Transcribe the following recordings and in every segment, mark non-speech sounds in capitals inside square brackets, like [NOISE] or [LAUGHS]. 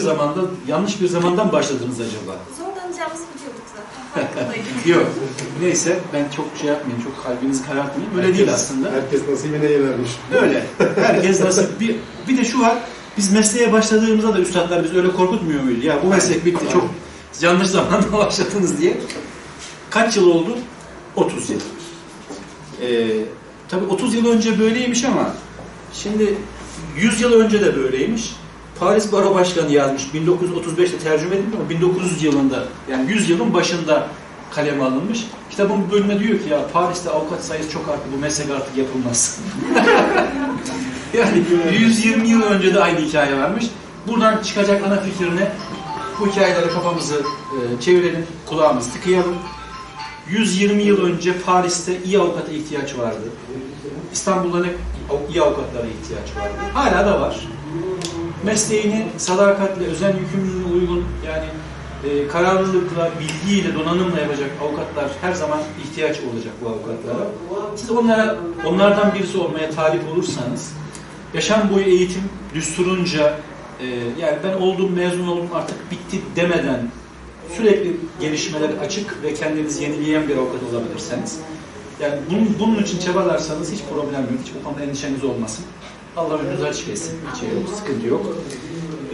zamanda yanlış bir zamandan başladınız acaba? Zorlanacağımızı biliyorduk zaten. [LAUGHS] Farkındaydık. Yok. Neyse ben çok şey yapmayayım, çok kalbinizi karartmayayım. Öyle değil aslında. Herkes nasibine yenermiş. Öyle. Herkes nasip. Bir, bir de şu var. Biz mesleğe başladığımızda da üstadlar bizi öyle korkutmuyor muydu? Ya bu meslek bitti. Çok yanlış zamanda [LAUGHS] başladınız diye. Kaç yıl oldu? 30 yıl. Ee, tabii 30 yıl önce böyleymiş ama şimdi 100 yıl önce de böyleymiş. Paris Baro Başkanı yazmış. 1935'te tercüme edildi ama 1900 yılında yani 100 yılın başında kaleme alınmış. Kitabın bölümüne diyor ki ya Paris'te avukat sayısı çok arttı bu meslek artık yapılmaz. [LAUGHS] yani 120 yıl önce de aynı hikaye varmış. Buradan çıkacak ana fikrine bu hikayelere kafamızı e, çevirelim, kulağımızı tıkayalım. 120 yıl önce Paris'te iyi avukata ihtiyaç vardı. İstanbul'da ne iyi avukatlara ihtiyaç vardı. Hala da var. Mesleğini sadakatle, özen yükümlülüğüne uygun yani e, kararlılıkla, bilgiyle, donanımla yapacak avukatlar her zaman ihtiyaç olacak bu avukatlara. Siz onlara onlardan birisi olmaya talip olursanız yaşam boyu eğitim düsturunca e, yani ben oldum mezun oldum artık bitti demeden sürekli gelişmelere açık ve kendinizi yenileyen bir avukat olabilirseniz yani bunun, bunun için çabalarsanız hiç problem yok. Hiç bu konuda endişeniz olmasın. Allah önünüzü açık etsin. Hiç şey sıkıntı yok.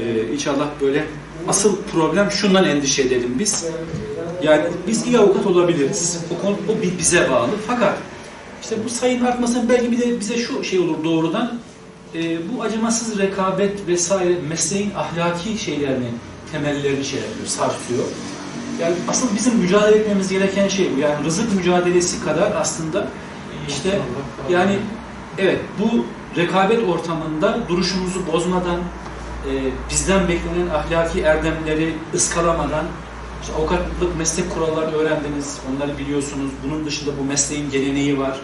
Ee, inşallah böyle asıl problem şundan endişe edelim biz. Yani biz iyi avukat olabiliriz. O konu o bi- bize bağlı. Fakat işte bu sayının artmasının belki bir de bize şu şey olur doğrudan. Ee, bu acımasız rekabet vesaire mesleğin ahlaki şeylerini, temellerini şey yapıyor, sarsıyor. Yani asıl bizim mücadele etmemiz gereken şey bu. Yani rızık mücadelesi kadar aslında işte yani evet bu rekabet ortamında duruşumuzu bozmadan e, bizden beklenen ahlaki erdemleri ıskalamadan işte avukatlık meslek kurallarını öğrendiniz, onları biliyorsunuz. Bunun dışında bu mesleğin geleneği var.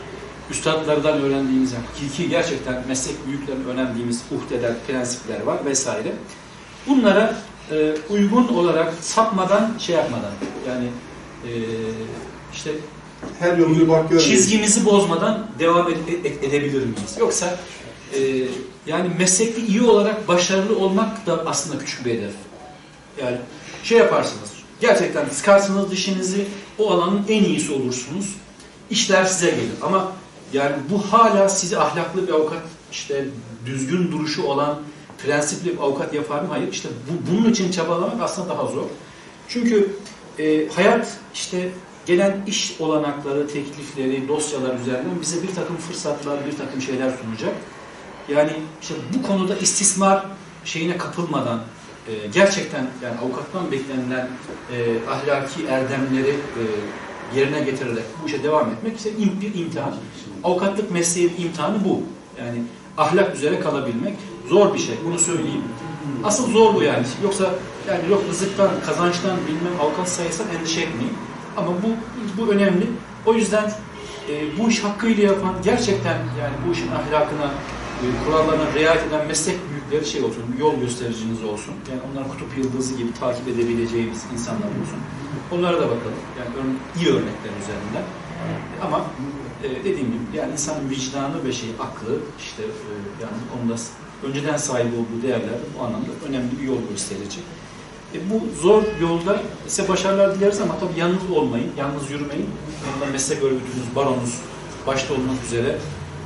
Üstadlardan öğrendiğimiz, yani hakiki gerçekten meslek büyüklerin öğrendiğimiz uhdeler, prensipler var vesaire. Bunlara e, uygun olarak sapmadan şey yapmadan yani e, işte Her yolun bir bak çizgimizi bozmadan devam ed- ed- edebilir miyiz? Yoksa e, yani meslekte iyi olarak başarılı olmak da aslında küçük bir hedef. Yani şey yaparsınız, gerçekten sıkarsınız dişinizi, o alanın en iyisi olursunuz. İşler size gelir. Ama yani bu hala sizi ahlaklı bir avukat, işte düzgün duruşu olan, prensipli bir avukat yapar mı? Hayır. İşte bu, bunun için çabalamak aslında daha zor. Çünkü e, hayat işte gelen iş olanakları, teklifleri, dosyalar üzerinden bize bir takım fırsatlar, bir takım şeyler sunacak. Yani işte bu konuda istismar şeyine kapılmadan e, gerçekten yani avukattan beklenilen e, ahlaki erdemleri e, yerine getirerek bu işe devam etmek işte im- bir imtihan. Avukatlık mesleğinin imtihanı bu. Yani ahlak üzere kalabilmek zor bir şey. Bunu söyleyeyim. Asıl zor bu yani. Yoksa yani yok rızıktan, kazançtan bilmem avukat sayısından endişe etmeyin. Ama bu bu önemli. O yüzden e, bu iş hakkıyla yapan gerçekten yani bu işin ahlakına, e, kurallarına riayet eden meslek büyükleri şey olsun, yol göstericiniz olsun. Yani onlar kutup yıldızı gibi takip edebileceğimiz insanlar olsun. Onlara da bakalım. Yani iyi örnekler üzerinden. Ama e, dediğim gibi yani insanın vicdanı ve şey aklı işte e, yani s- önceden sahip olduğu değerler bu anlamda önemli bir yol gösterici. E, bu zor yolda size başarılar dileriz ama tabii yalnız olmayın, yalnız yürümeyin. Yanında meslek örgütünüz, baronuz başta olmak üzere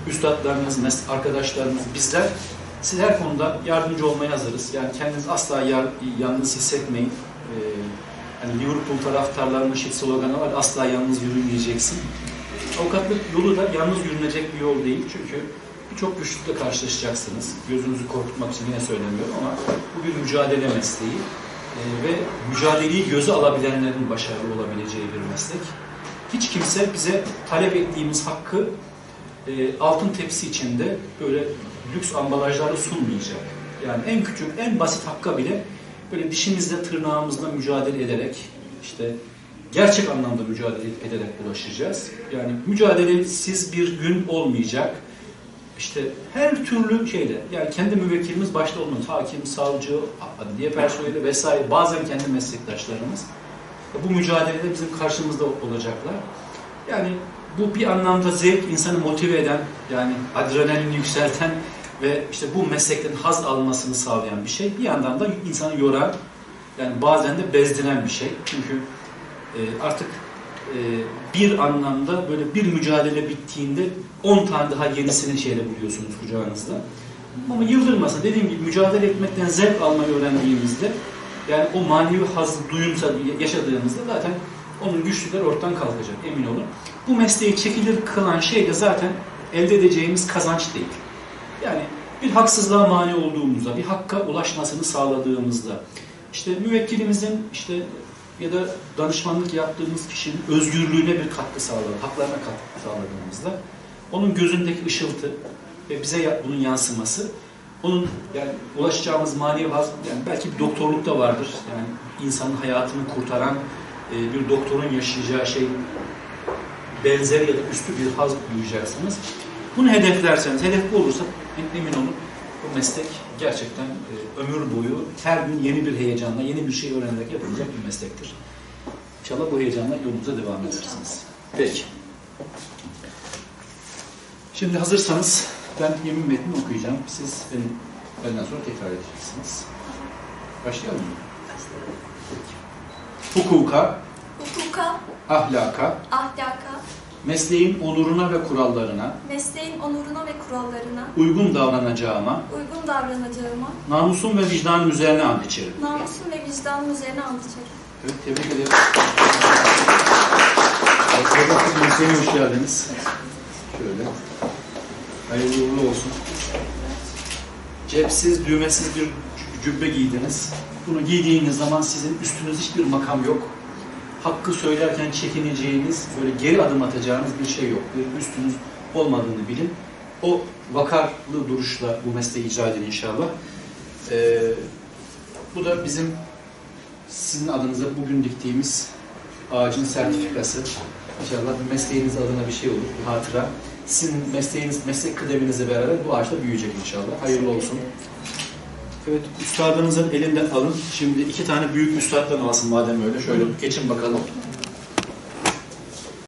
üstadlarınız, arkadaşlarınız, bizler siz her konuda yardımcı olmaya hazırız. Yani kendinizi asla yar- yalnız hissetmeyin. Ee, hani Liverpool taraftarlarının şey sloganı var, asla yalnız yürümeyeceksin. Avukatlık yolu da yalnız yürünecek bir yol değil. Çünkü birçok güçlükle karşılaşacaksınız. Gözünüzü korkutmak için yine söylemiyorum ama bu bir mücadele mesleği. Ee, ve mücadeleyi göze alabilenlerin başarılı olabileceği bir meslek. Hiç kimse bize talep ettiğimiz hakkı e, altın tepsi içinde böyle lüks ambalajlarla sunmayacak. Yani en küçük, en basit hakka bile böyle dişimizle, tırnağımızla mücadele ederek işte gerçek anlamda mücadele ederek ulaşacağız. Yani mücadelesiz bir gün olmayacak. İşte her türlü şeyle, yani kendi müvekkilimiz başta olmaz. Hakim, savcı, adliye personeli vesaire, bazen kendi meslektaşlarımız. Bu mücadelede bizim karşımızda olacaklar. Yani bu bir anlamda zevk, insanı motive eden, yani adrenalini yükselten ve işte bu meslekten haz almasını sağlayan bir şey. Bir yandan da insanı yoran, yani bazen de bezdiren bir şey. Çünkü e, artık bir anlamda böyle bir mücadele bittiğinde 10 tane daha yenisini şeyle buluyorsunuz kucağınızda. Ama yıldırmasa dediğim gibi mücadele etmekten zevk almayı öğrendiğimizde yani o manevi hazzı duyumsa yaşadığımızda zaten onun güçlükleri ortadan kalkacak emin olun. Bu mesleği çekilir kılan şey de zaten elde edeceğimiz kazanç değil. Yani bir haksızlığa mani olduğumuzda, bir hakka ulaşmasını sağladığımızda, işte müvekkilimizin işte ya da danışmanlık yaptığımız kişinin özgürlüğüne bir katkı sağladı, haklarına katkı sağladığımızda, onun gözündeki ışıltı ve bize bunun yansıması, onun yani ulaşacağımız manevi haz, yani belki bir doktorluk da vardır. Yani insanın hayatını kurtaran e, bir doktorun yaşayacağı şey benzer ya da üstü bir haz duyacaksınız. Bunu hedeflerseniz, hedef bu olursa emin olun bu meslek gerçekten e, ömür boyu her gün yeni bir heyecanla, yeni bir şey öğrenerek yapılacak bir meslektir. İnşallah bu heyecanla yolunuza devam edersiniz. Peki. Şimdi hazırsanız ben yemin metnini okuyacağım. Siz benim benden sonra tekrar edeceksiniz. Başlayalım mı? Hukuka, Hukuka, ahlaka, ahlaka, mesleğin onuruna ve kurallarına mesleğin onuruna ve kurallarına uygun davranacağıma, uygun davranacağıma, namusum ve vicdanım üzerine and içerim. namusum ve vicdanım üzerine and içerim. Evet, tebrik ederim. Arkadaşlar mesleğine hoş geldiniz. Şöyle. Hayırlı uğurlu olsun. Cepsiz, düğmesiz bir cübbe giydiniz. Bunu giydiğiniz zaman sizin üstünüz hiçbir makam yok. Hakkı söylerken çekineceğiniz, böyle geri adım atacağınız bir şey yok. Bir üstünüz olmadığını bilin. O vakarlı duruşla bu mesleği icra edin inşallah. Ee, bu da bizim sizin adınıza bugün diktiğimiz ağacın sertifikası. İnşallah mesleğiniz adına bir şey olur, bir hatıra. Sizin mesleğiniz, meslek kıdeminizle beraber bu ağaç da büyüyecek inşallah. Hayırlı olsun. Evet, üstadınızın elinden alın. Şimdi iki tane büyük üstaddan alsın madem öyle. Şöyle geçin bakalım.